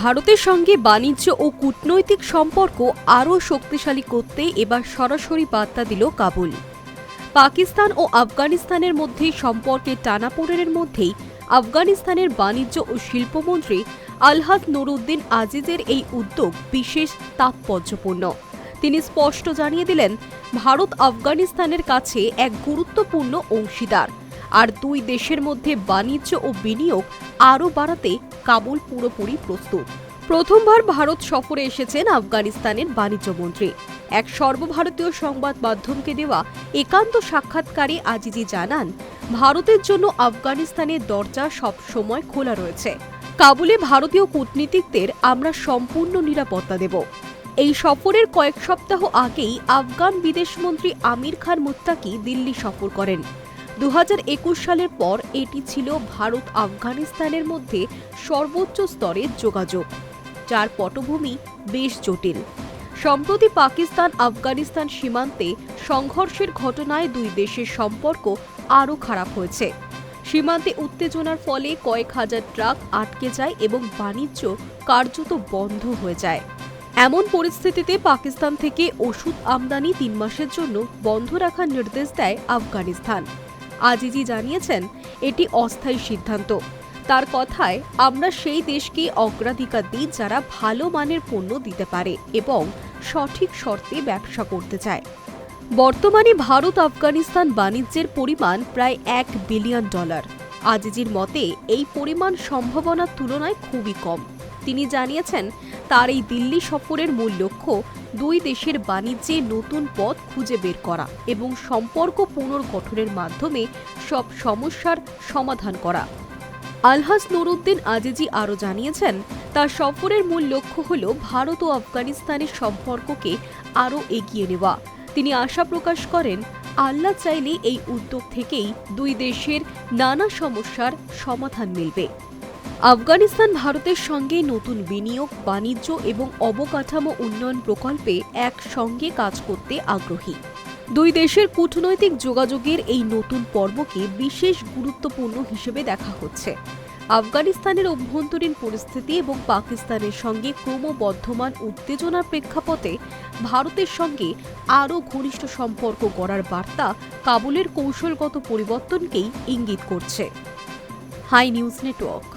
ভারতের সঙ্গে বাণিজ্য ও কূটনৈতিক সম্পর্ক আরও শক্তিশালী করতে এবার সরাসরি বার্তা দিল কাবুল। পাকিস্তান ও আফগানিস্তানের মধ্যে সম্পর্কে টানাপোড়েনের মধ্যেই আফগানিস্তানের বাণিজ্য ও শিল্পমন্ত্রী আলহাদ নুরুদ্দিন আজিজের এই উদ্যোগ বিশেষ তাৎপর্যপূর্ণ। তিনি স্পষ্ট জানিয়ে দিলেন, ভারত আফগানিস্তানের কাছে এক গুরুত্বপূর্ণ অংশীদার, আর দুই দেশের মধ্যে বাণিজ্য ও বিনিয়োগ আরও বাড়াতে কাবুল পুরোপুরি প্রস্তুত। প্রথমবার ভারত সফরে এসেছেন আফগানিস্তানের বাণিজ্যমন্ত্রী এক সর্বভারতীয় সংবাদ মাধ্যমকে দেওয়া একান্ত সাক্ষাৎকারে আজিজি জানান, ভারতের জন্য আফগানিস্তানের দরজা সব সময় খোলা রয়েছে। কাবুলে ভারতীয় কূটনীতিকদের আমরা সম্পূর্ণ নিরাপত্তা দেব। এই সফরের কয়েক সপ্তাহ আগেই আফগান বিদেশমন্ত্রী আমির খান মুত্তাকি দিল্লি সফর করেন। দু হাজার একুশ সালের পর এটি ছিল ভারত আফগানিস্তানের মধ্যে সর্বোচ্চ স্তরের যোগাযোগ, যার পটভূমি বেশ জটিল। সম্প্রতি পাকিস্তান আফগানিস্তান সীমান্তে সংঘর্ষের ঘটনায় দুই দেশের সম্পর্ক আরও খারাপ হয়েছে। সীমান্তে উত্তেজনার ফলে কয়েক হাজার ট্রাক আটকে যায় এবং বাণিজ্য কার্যত বন্ধ হয়ে যায়। এমন পরিস্থিতিতে পাকিস্তান থেকে ওষুধ আমদানি তিন মাসের জন্য বন্ধ রাখার নির্দেশ দেয় আফগানিস্তান। আজিজি জানিয়েছেন, এটি অস্থায়ী সিদ্ধান্ত। তার কথায়, আমরা সেই দেশকে অগ্রাধিকার দিই যারা ভালো মানের পণ্য দিতে পারে এবং সঠিক শর্তে ব্যবসা করতে চায়। বর্তমানে ভারত আফগানিস্তান বাণিজ্যের পরিমাণ প্রায় এক বিলিয়ন ডলার। আজিজির মতে, এই পরিমাণ সম্ভাবনার তুলনায় খুবই কম। তিনি জানিয়েছেন, তার এই দিল্লি সফরের মূল লক্ষ্য দুই দেশের বাণিজ্যে নতুন পথ খুঁজে বের করা এবং সম্পর্ক পুনর্গঠনের মাধ্যমে সব সমস্যার সমাধান করা। আলহাস নুরুদ্দিন আজিজি আরও জানিয়েছেন, তার সফরের মূল লক্ষ্য হল ভারত ও আফগানিস্তানের সম্পর্ককে আরও এগিয়ে নেওয়া। তিনি আশা প্রকাশ করেন, আল্লাহ চাইলে এই উদ্যোগ থেকেই দুই দেশের নানা সমস্যার সমাধান মিলবে। আফগানিস্তান ভারতের সঙ্গে নতুন বিনিয়োগ, বাণিজ্য এবং অবকাঠামো উন্নয়ন প্রকল্পে একসঙ্গে কাজ করতে আগ্রহী। দুই দেশের কূটনৈতিক যোগাযোগের এই নতুন পর্বকে বিশেষ গুরুত্বপূর্ণ হিসেবে দেখা হচ্ছে। আফগানিস্তানের অভ্যন্তরীণ পরিস্থিতি এবং পাকিস্তানের সঙ্গে ক্রমবর্ধমান উত্তেজনার প্রেক্ষাপটে ভারতের সঙ্গে আরও ঘনিষ্ঠ সম্পর্ক গড়ার বার্তা কাবুলের কৌশলগত পরিবর্তনকেই ইঙ্গিত করছে। High news network.